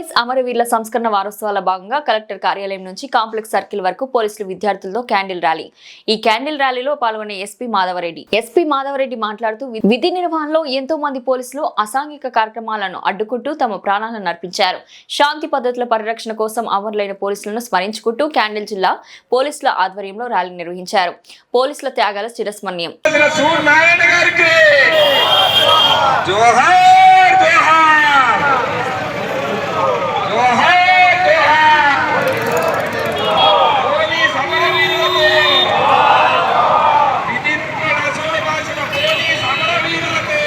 Police అమరవీరుల సంస్కరణ వారోత్సవాల భాగంగా కలెక్టర్ కార్యాలయం నుంచి కాంప్లెక్స్ సర్కిల్ వరకు పోలీసులు విద్యార్థులతో క్యాండిల్ ర్యాలీ. ఈ క్యాండిల్ ర్యాలీలో పాల్గొనే ఎస్పీ మాధవరెడ్డి. ఎస్పీ మాధవరెడ్డి మాట్లాడుతూ విధి నిర్వహణలో ఎంతో మంది పోలీసులు అసాంఘిక కార్యక్రమాలను అడ్డుకుంటూ తమ ప్రాణాలను అర్పించారు. శాంతి పద్ధతుల పరిరక్షణ కోసం అమరులైన పోలీసులను స్మరించుకుంటూ క్యాండిల్ జిల్లా పోలీసుల ఆధ్వర్యంలో ర్యాలీ నిర్వహించారు. పోలీసుల త్యాగాల చిరస్మరణీయం సూర్ నారాయణ గారికి జోహార్ జోహార్ జోహార్ జోహార్ పోలీస్ అమరవీరులకు విధిని రసోడమాసిన పోలీస్ అమరవీరులకు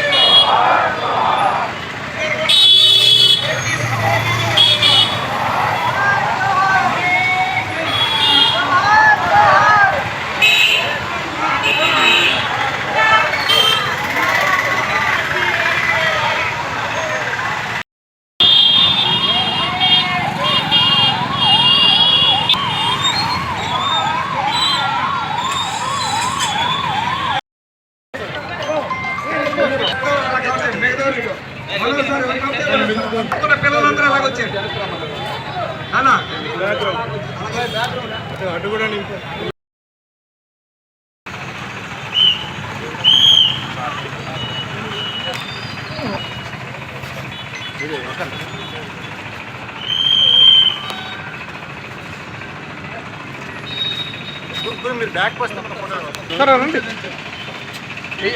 పిల్లలందరూ అలాగొచ్చారు అన్నా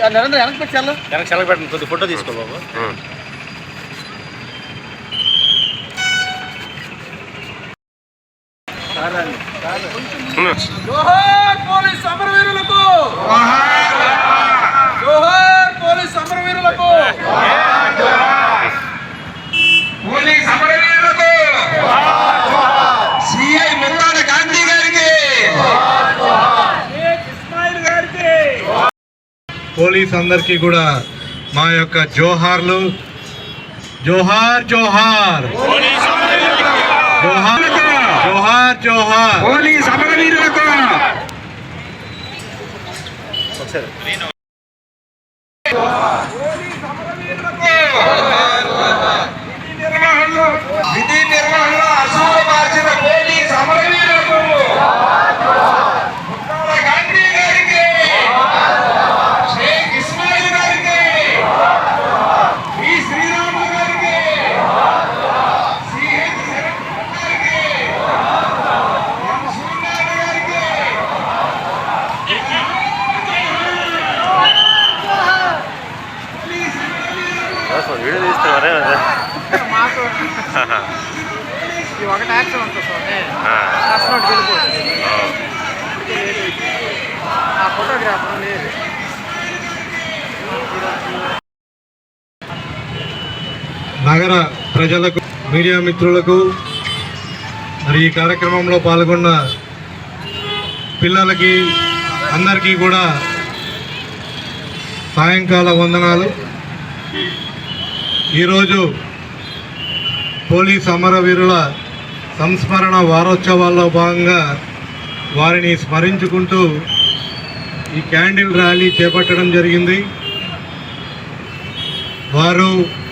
నరేంద్ర వెనక్కి పెట్టాను వెనక్కి సెలవు పెట్టండి కొద్ది ఫోటో తీసుకో బాబు. జోహార్ పోలీస్ అమరవీరులకు! జోహార్ పోలీస్ అమరవీరులకు! పోలీస్ అమరవీరులకు! సిఐ మున్నాడ గాంధీ గారికి! షేక్ ఇస్మాయిల్ గారికి! పోలీస్ అందరికీ కూడా మా యొక్క జోహార్లు! జోహార్ జోహార్! జోహార్! జోహార్ జోహార్. పోలీస్ అమరవీరులకు. విధి నిర్వహణలో విధి నిర్వహణలో అసూలు మార్చిన పోలీస్ అమరవీరులకు మున్నాడ గాంధీ గారికి షేక్ ఇస్మాయిల్ గారికి వి శ్రీరాములు గారికి సిహెచ్ శరత్ గారికి ఎం సూర్యనారాయణ గారికి వీడియో తీస్తున్నారే ఒకటి యాక్షన్ ఉంటుంది స్వామి ఫస్ట్ నోట్ వెళ్ళిపోతుంది ఆ. ఫోటోగ్రాఫర్ లేదు. నగర ప్రజలకు మీడియా మిత్రులకు మరి ఈ కార్యక్రమంలో పాల్గొన్న పిల్లలకి అందరికీ కూడా సాయంకాల వందనాలు. ఈరోజు పోలీస్ అమరవీరుల సంస్మరణ వారోత్సవాల్లో భాగంగా వారిని స్మరించుకుంటూ ఈ క్యాండిల్ ర్యాలీ చేపట్టడం జరిగింది. వారు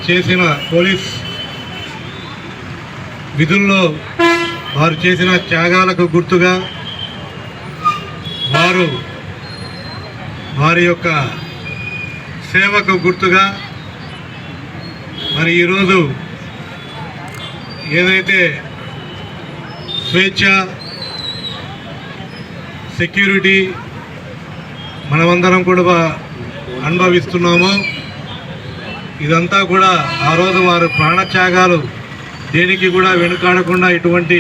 చేసిన పోలీస్ విధుల్లో వారు చేసిన త్యాగాలకు గుర్తుగా వారు వారి యొక్క సేవకు గుర్తుగా మరి ఈరోజు ఏదైతే స్వేచ్ఛ సెక్యూరిటీ మనమందరం కూడా అనుభవిస్తున్నామో ఇదంతా కూడా ఆ రోజు వారు ప్రాణత్యాగాలు దేనికి కూడా వెనుకాడకుండా ఇటువంటి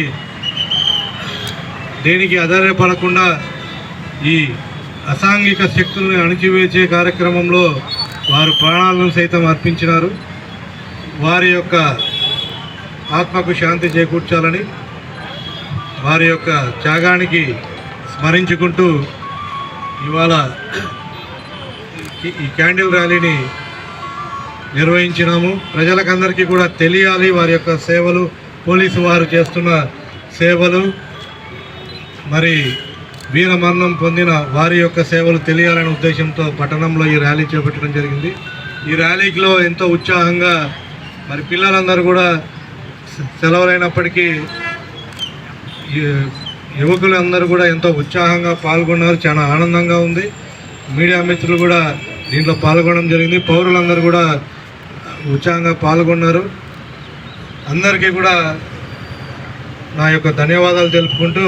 దేనికి ఆధారపడకుండా ఈ అసాంఘిక శక్తులను అణిచివేసే కార్యక్రమంలో వారు ప్రాణాలను సైతం అర్పించినారు. వారి యొక్క ఆత్మకు శాంతి చేకూర్చాలని వారి యొక్క త్యాగానికి స్మరించుకుంటూ ఇవాళ ఈ- క్యాండిల్ ర్యాలీని నిర్వహించినాము. ప్రజలకందరికీ కూడా తెలియాలి వారి యొక్క సేవలు. పోలీసు వారు చేస్తున్న సేవలు. మరి వీరమరణం పొందిన వారి యొక్క సేవలు తెలియాలనే ఉద్దేశంతో పట్టణంలో ఈ ర్యాలీ చేపట్టడం జరిగింది. ఈ ర్యాలీలో ఎంతో ఉత్సాహంగా మరి పిల్లలందరూ కూడా సెలవులైనప్పటికీ యువకులు అందరూ కూడా ఎంతో ఉత్సాహంగా పాల్గొన్నారు. చాలా ఆనందంగా ఉంది. మీడియా మిత్రులు కూడా దీంట్లో పాల్గొనడం జరిగింది. పౌరులందరూ కూడా ఉత్సాహంగా పాల్గొన్నారు. అందరికీ కూడా నా యొక్క ధన్యవాదాలు తెలుపుకుంటూ